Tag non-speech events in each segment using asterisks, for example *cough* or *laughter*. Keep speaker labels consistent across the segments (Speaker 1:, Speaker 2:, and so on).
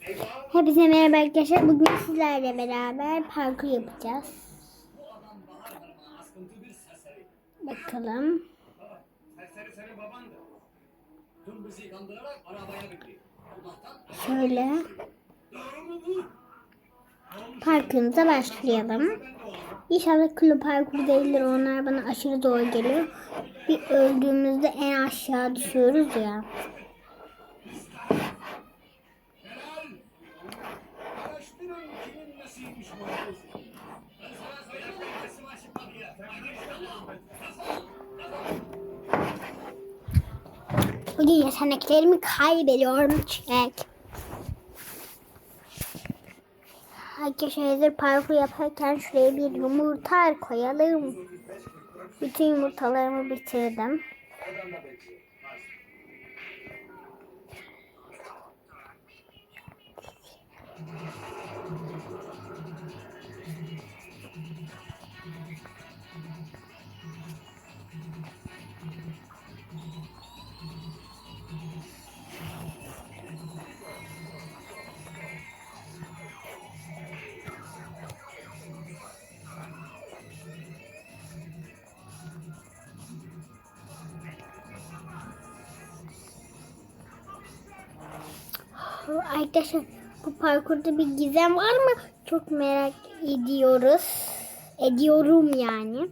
Speaker 1: Hepinize merhaba arkadaşlar. Bugün sizlerle beraber parkur yapacağız. Bakalım. Şöyle parkurumuza başlayalım. İnşallah kulu parkur değildir. Onlar bana aşırı zor geliyor. Bir öldüğümüzde en aşağı düşüyoruz ya. Bugün yeteneklerimi kaybediyorum. Çek. Arkadaşlar hazır parkur yaparken şuraya bir yumurta koyalım. Bütün yumurtalarımı bitirdim. Arkadaşlar bu parkurda bir gizem var mı? Çok merak ediyoruz. Ediyorum yani.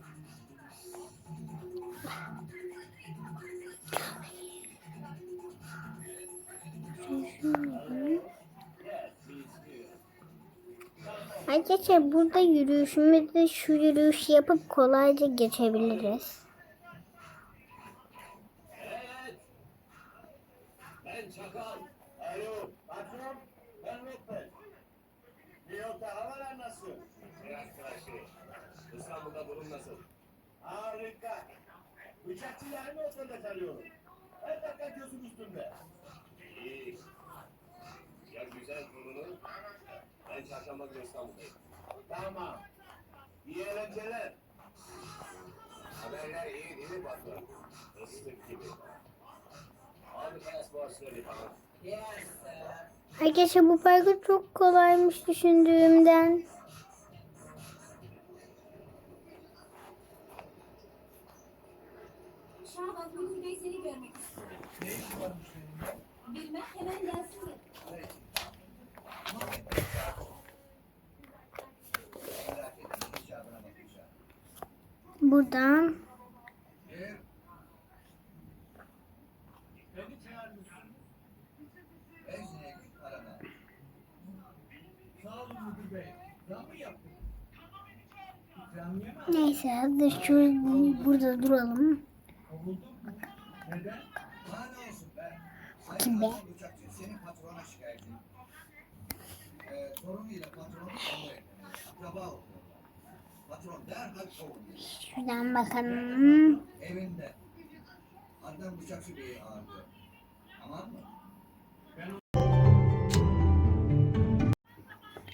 Speaker 1: Arkadaşlar burada yürüyüşümüzde şu yürüyüşü yapıp kolayca geçebiliriz.
Speaker 2: Durum nasıl? Harika. Bıçakçılar mı ortada sarıyorum? Her dakika gözüm üstünde. İyi. Ya güzel kurulu. Ben çarşamba günü İstanbul'dayım. Tamam. İyi eğlenceler. Haberler iyi değil mi patron? Islık gibi. Abi passport söyle bana.
Speaker 1: Arkadaşlar bu parkur çok kolaymış düşündüğümden.
Speaker 3: Şaban Hulusi Bey seni görmek istiyor. Ne işi varmış benim? Bilmem hemen gelsin de.
Speaker 1: Buradan neyse hadi şu burada duralım.
Speaker 4: Be?
Speaker 1: Kim be? Şuradan bakalım.
Speaker 4: Evinde. Adnan Uçakçı Bey'i ağırlıyor. Tamam mı?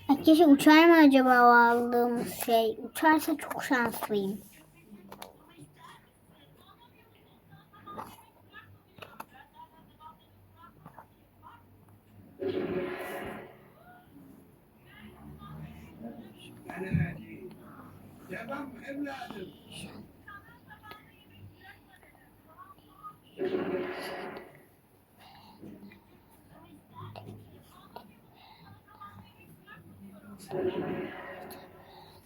Speaker 1: Arkadaşlar uçar mı acaba o aldığımız şey? Uçarsa çok şanslıyım.
Speaker 2: Devam evladım.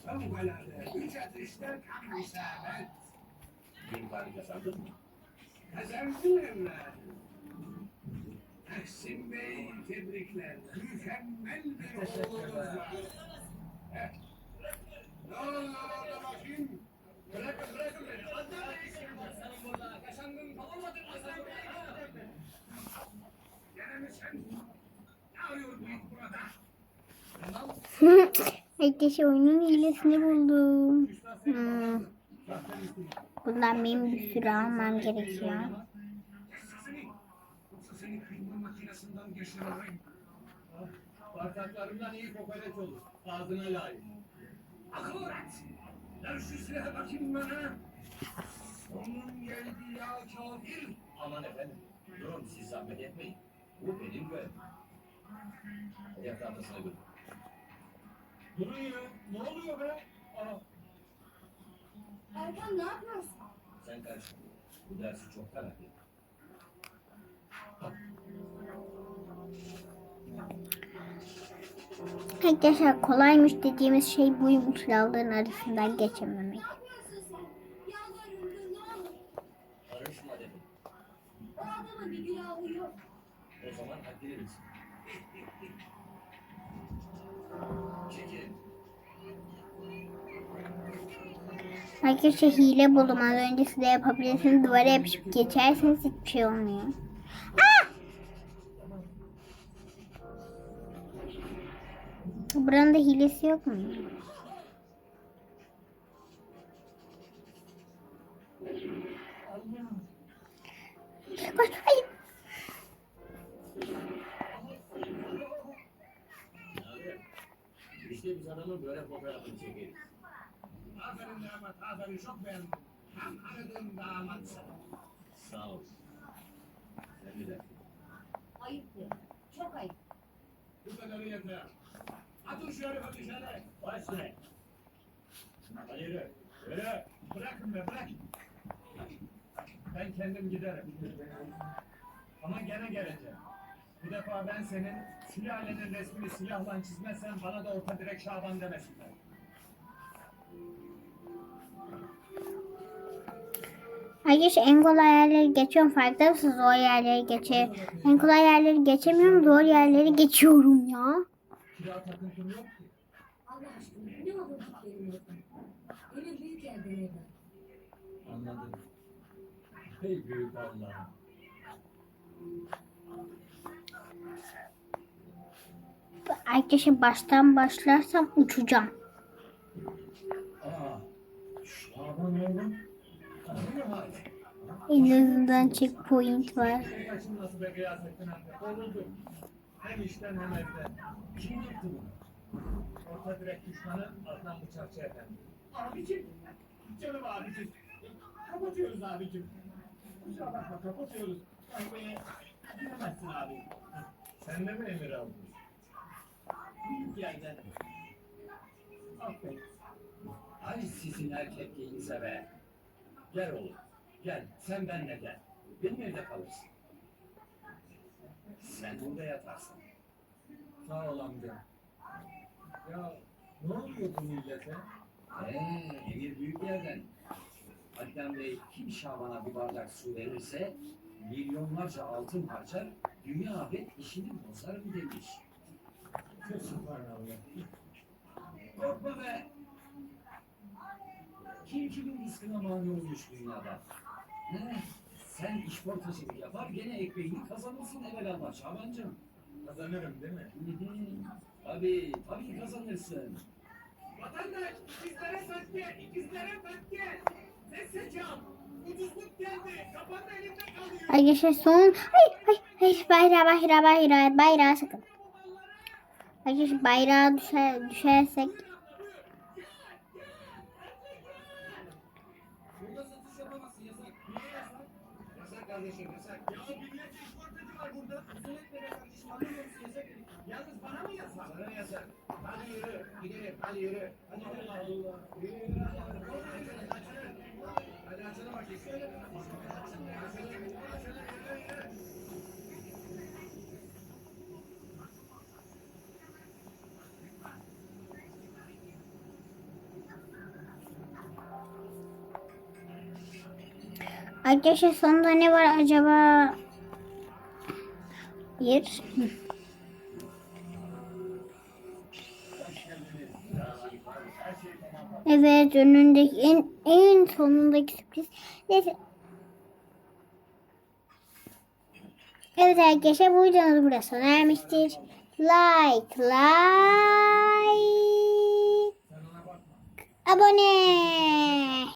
Speaker 2: Fevkalade. Ateşler tam isabet. Bir var kazandın mı? Kazandın evladım. Tahsin Bey tebrikler. Mükemmel bir oğlunuz var. Ne oluyor orada bakayım? Bırakın bırakın beni. Adnan Bey senin burada. Kazandın kalamadın mı sen? Gene mi sen? Ne arıyor bu it burada? *laughs*
Speaker 1: Arkadaşlar oyunun hilesini buldum. Hmm. Bundan benim bir sürü almam gerekiyor.
Speaker 2: Bardaklarından bana. Sonun geldi ya kafir. Aman efendim. Durun siz zahmet etmeyin. Bu benim görevim.
Speaker 5: Götür.
Speaker 2: Durun ya. Ne oluyor be? Aa,
Speaker 3: Erkan ne yapıyorsun?
Speaker 5: Sen karışma. Bu dersi çoktan hak.
Speaker 1: Arkadaşlar kolaymış dediğimiz şey buymuş lavların arasından geçememek.
Speaker 5: Karışma dedim.
Speaker 3: O adamın bir günahı yok.
Speaker 5: O zaman haddini bilsin.
Speaker 1: Arkadaşlar hile buldum az önce size yapabilirsiniz. Duvara yapışıp geçerseniz hiçbir şey olmuyor. Aa! Buranın da hilesi yok mu?
Speaker 5: İşte biz adamın böyle fotoğrafını çekeriz.
Speaker 2: aferin damat, aferin. Çok beğendim. Tam aradığım damatsın.
Speaker 5: Sağ ol. Sen de.
Speaker 3: Ayıptır. Çok ayıp.
Speaker 2: Bu kadarı yeter. Atın şu herife dışarı.
Speaker 5: Başla.
Speaker 2: Hadi yürü. Yürü. Bırakın be bırak. Ben kendim giderim. Ama gene geleceğim. Bu defa ben senin sülalenin resmini silahla çizmezsen bana da orta direk Şaban demesinler.
Speaker 1: Arkadaşlar en kolay yerleri geçiyorum. Farkında mısınız? Zor yerleri geçiyor. En kolay yerleri geçemiyorum. Zor yerleri geçiyorum ya.
Speaker 2: Kira takıntım yok ki.
Speaker 3: Allah aşkına ne olur gitlerim yok. Öyle büyük yerde ne var?
Speaker 2: Anladım. Ey büyük Allah'ım.
Speaker 1: Arkadaşlar baştan başlarsam uçacağım. En azından checkpoint var.
Speaker 2: Kapatıyoruz abicim. Kusura bakma kapatıyoruz. Kahveye giremezsin abi. Sen de mi emir aldın? Büyük yerden.
Speaker 5: Ay sizin erkekliğinize be. Gel oğlum. Gel. Sen benle gel. Benim evde kalırsın. Sen burada yatarsın.
Speaker 2: Sağ ol amca. Ya ne oluyor bu millete?
Speaker 5: Ee, emir büyük yerden. Adnan Bey kim Şaban'a bir bardak su verirse milyonlarca altın harcar, dünya abi işini bozarım demiş.
Speaker 2: Subhanallah.
Speaker 5: Korkma be! Kim kimin rızkına mani olmuş dünyada? He, sen işportacılık yapar gene ekmeğini kazanırsın evelallah Şabancığım.
Speaker 2: Kazanırım değil mi?
Speaker 5: Hı hı. Tabii, tabii kazanırsın.
Speaker 2: Vatandaş ikizlere takke, ikizlere takke. Ne seçam? Ucuzluk geldi. Kapan elimde kalıyor.
Speaker 1: Arkadaşlar son... Hayır hayır hayır bayrağı bayrağı bayrağı bayrağı sakın. Arkadaşlar bayrağı düşer, düşersek
Speaker 4: kardeşim yasak.
Speaker 2: Ya işportacı var burada.
Speaker 4: Etme be kardeşim anlamıyor musun yasak?
Speaker 2: Yalnız bana mı yasak?
Speaker 4: Sana yasak. Hadi yürü. Gidelim. Hadi yürü. Hadi.
Speaker 2: Allah Allah.
Speaker 4: Yürü yürü. Hadi açalım bakayım.
Speaker 1: Arkadaşlar sonunda ne var acaba? Bir. Evet önündeki en en sonundaki sürpriz. Neyse. Evet arkadaşlar bu videomuz burada sona ermiştir. Like, like, abone.